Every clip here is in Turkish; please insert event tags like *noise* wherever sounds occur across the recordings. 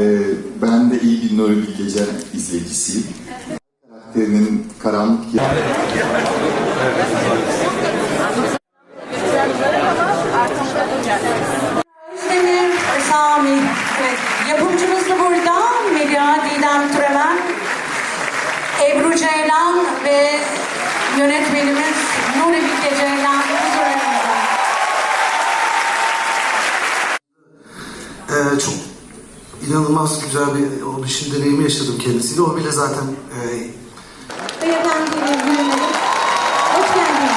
Ee, ben de iyi bir Nuri Bilge izleyicisiyim. Karakterinin karanlık. Evet, yapımcımız da burada. Melia Didem Türemen. Ebru Ceylan ve yönetmenimiz Nuri Bilge Ceylan. Ee, çok inanılmaz güzel bir audition deneyimi yaşadım kendisiyle. O bile zaten e, Beyefendiyle buyurun. Hoş geldiniz.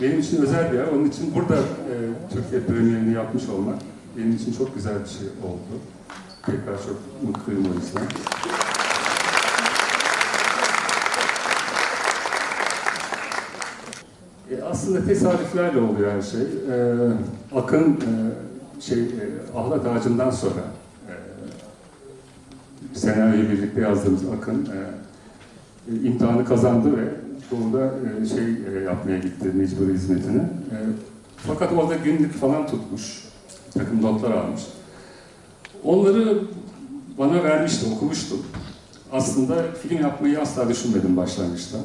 Benim için özel bir yer. Onun için burada e, Türkiye premierini yapmış olmak benim için çok güzel bir şey oldu. Tekrar çok mutluyum o yüzden. E, aslında tesadüflerle oluyor her şey. E, Akın e, şey e, Ahlat Ağacı'ndan sonra e, senaryoyu birlikte yazdığımız Akın e, e, imtihanı kazandı ve sonunda e, şey e, yapmaya gitti mecburi hizmetine. E, fakat orada günlük falan tutmuş. Takım notlar almış. Onları bana vermişti, okumuştum. Aslında film yapmayı asla düşünmedim başlangıçta.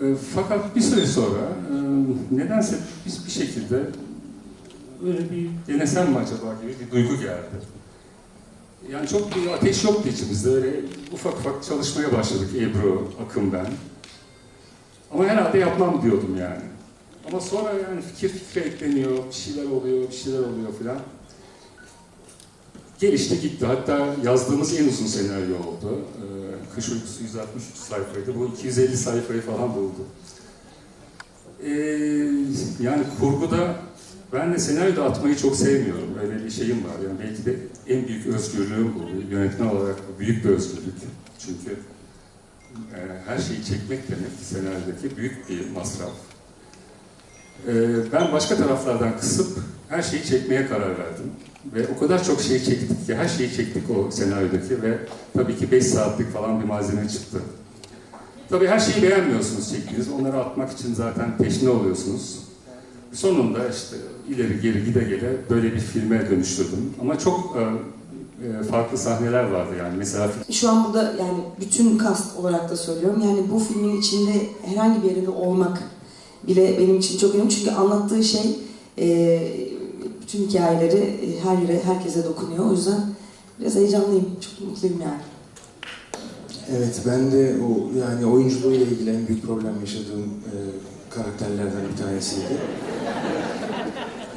E, fakat bir süre sonra e, nedense biz bir şekilde öyle bir denesem mi acaba gibi bir duygu geldi. Yani çok bir ateş yoktu içimizde. Öyle ufak ufak çalışmaya başladık Ebru, Akın ben. Ama herhalde yapmam diyordum yani. Ama sonra yani fikir fikre ekleniyor, bir şeyler oluyor, bir şeyler oluyor filan. Gelişti gitti. Hatta yazdığımız en uzun senaryo oldu. Ee, Kış Uykusu 163 sayfaydı. Bu 250 sayfayı falan buldu. Ee, yani kurguda ben de senaryo da atmayı çok sevmiyorum. Öyle bir şeyim var. Yani belki de en büyük özgürlüğüm bu. Yönetmen olarak bu büyük bir özgürlük. Çünkü e, her şeyi çekmek demek senaryodaki büyük bir masraf. E, ben başka taraflardan kısıp her şeyi çekmeye karar verdim. Ve o kadar çok şey çektik ki, her şeyi çektik o senaryodaki ve tabii ki 5 saatlik falan bir malzeme çıktı. Tabii her şeyi beğenmiyorsunuz çektiğiniz. Onları atmak için zaten teşne oluyorsunuz. Sonunda işte ileri geri gide gele böyle bir filme dönüştürdüm. Ama çok e, e, farklı sahneler vardı yani. Mesela Şu an burada yani bütün kast olarak da söylüyorum. Yani bu filmin içinde herhangi bir yerinde olmak bile benim için çok önemli. Çünkü anlattığı şey e, bütün hikayeleri e, her yere, herkese dokunuyor. O yüzden biraz heyecanlıyım. Çok mutluyum yani. Evet, ben de o yani oyunculuğuyla ilgili en büyük problem yaşadığım e, karakterlerden bir tanesiydi.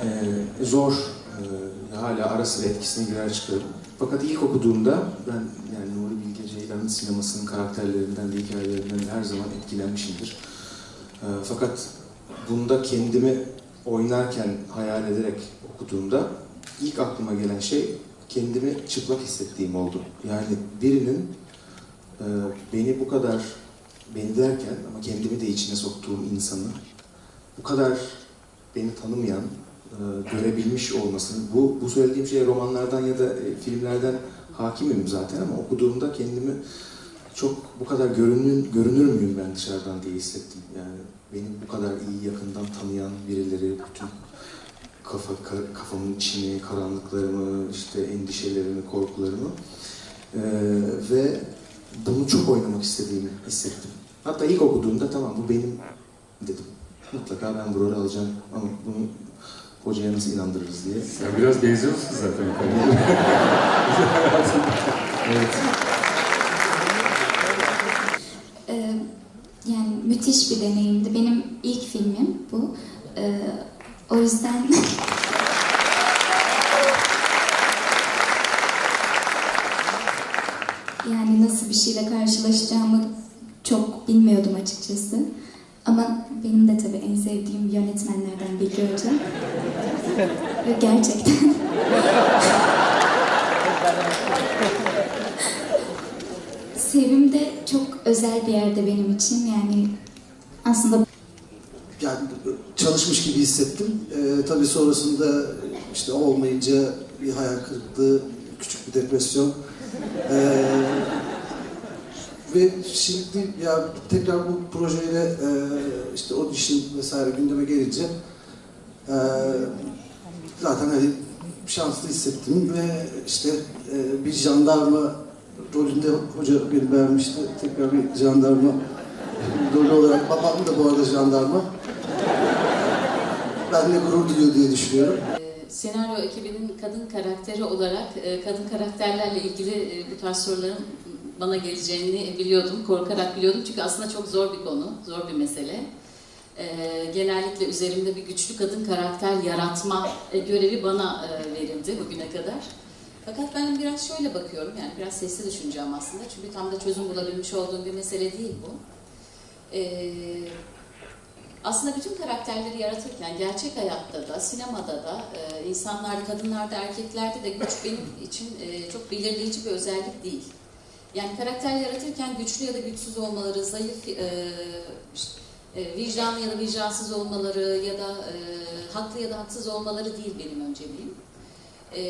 E, zor, e, hala ara sıra etkisine girer çıkarım. Fakat ilk okuduğumda ben yani Nuri Bilge Ceylan'ın sinemasının karakterlerinden de hikayelerinden de her zaman etkilenmişimdir. E, fakat bunda kendimi oynarken hayal ederek okuduğumda ilk aklıma gelen şey kendimi çıplak hissettiğim oldu. Yani birinin ee, beni bu kadar, beni derken ama kendimi de içine soktuğum insanı bu kadar beni tanımayan, e, görebilmiş olmasını, bu, bu söylediğim şeye romanlardan ya da e, filmlerden hakimim zaten ama okuduğumda kendimi çok bu kadar görünür, görünür müyüm ben dışarıdan diye hissettim. Yani beni bu kadar iyi yakından tanıyan birileri, bütün kafa, ka- kafamın içini, karanlıklarımı, işte endişelerimi, korkularımı Ee, ve bunu çok oynamak istediğimi hissettim. Hatta ilk okuduğumda tamam bu benim dedim. Mutlaka ben bu rolü alacağım ama bunu hocaya nasıl inandırırız diye. sen biraz benziyorsun zaten. *laughs* Evet. Ee, yani müthiş bir deneyimdi. Benim ilk filmim bu. Ee, o yüzden yani nasıl bir şeyle karşılaşacağımı çok bilmiyordum açıkçası. Ama benim de tabii en sevdiğim yönetmenlerden Bilge Hoca. Gerçekten Sevim de çok özel bir yerde benim için. Yani aslında Yani çalışmış gibi hissettim. Ee, tabii sonrasında işte olmayınca bir hayal kırıklığı, küçük bir depresyon. Ee, ve şimdi ya tekrar bu projeyle e, işte audition vesaire gündeme gelince e, zaten hani şanslı hissettim ve işte e, bir jandarma rolünde hoca beni beğenmişti. Tekrar bir jandarma rolü olarak babam da bu arada jandarma. Benle gurur duyuyor diye düşünüyorum. senaryo ekibinin kadın karakteri olarak e, kadın karakterlerle ilgili e, bu tarz soruların bana geleceğini biliyordum, korkarak biliyordum. Çünkü aslında çok zor bir konu, zor bir mesele. E, Genellikle üzerimde bir güçlü kadın karakter yaratma e, görevi bana verildi bugüne kadar. Fakat ben biraz şöyle bakıyorum, yani biraz sesli düşüneceğim aslında. Çünkü tam da çözüm bulabilmiş olduğum bir mesele değil bu. Ee, aslında bütün karakterleri yaratırken gerçek hayatta da, sinemada da, e, insanlarda, kadınlarda, erkeklerde de güç benim için e, çok belirleyici bir özellik değil. Yani karakter yaratırken güçlü ya da güçsüz olmaları, zayıf, e, e, vicdanlı ya da vicdansız olmaları ya da e, haklı ya da haksız olmaları değil benim önceliğim. E,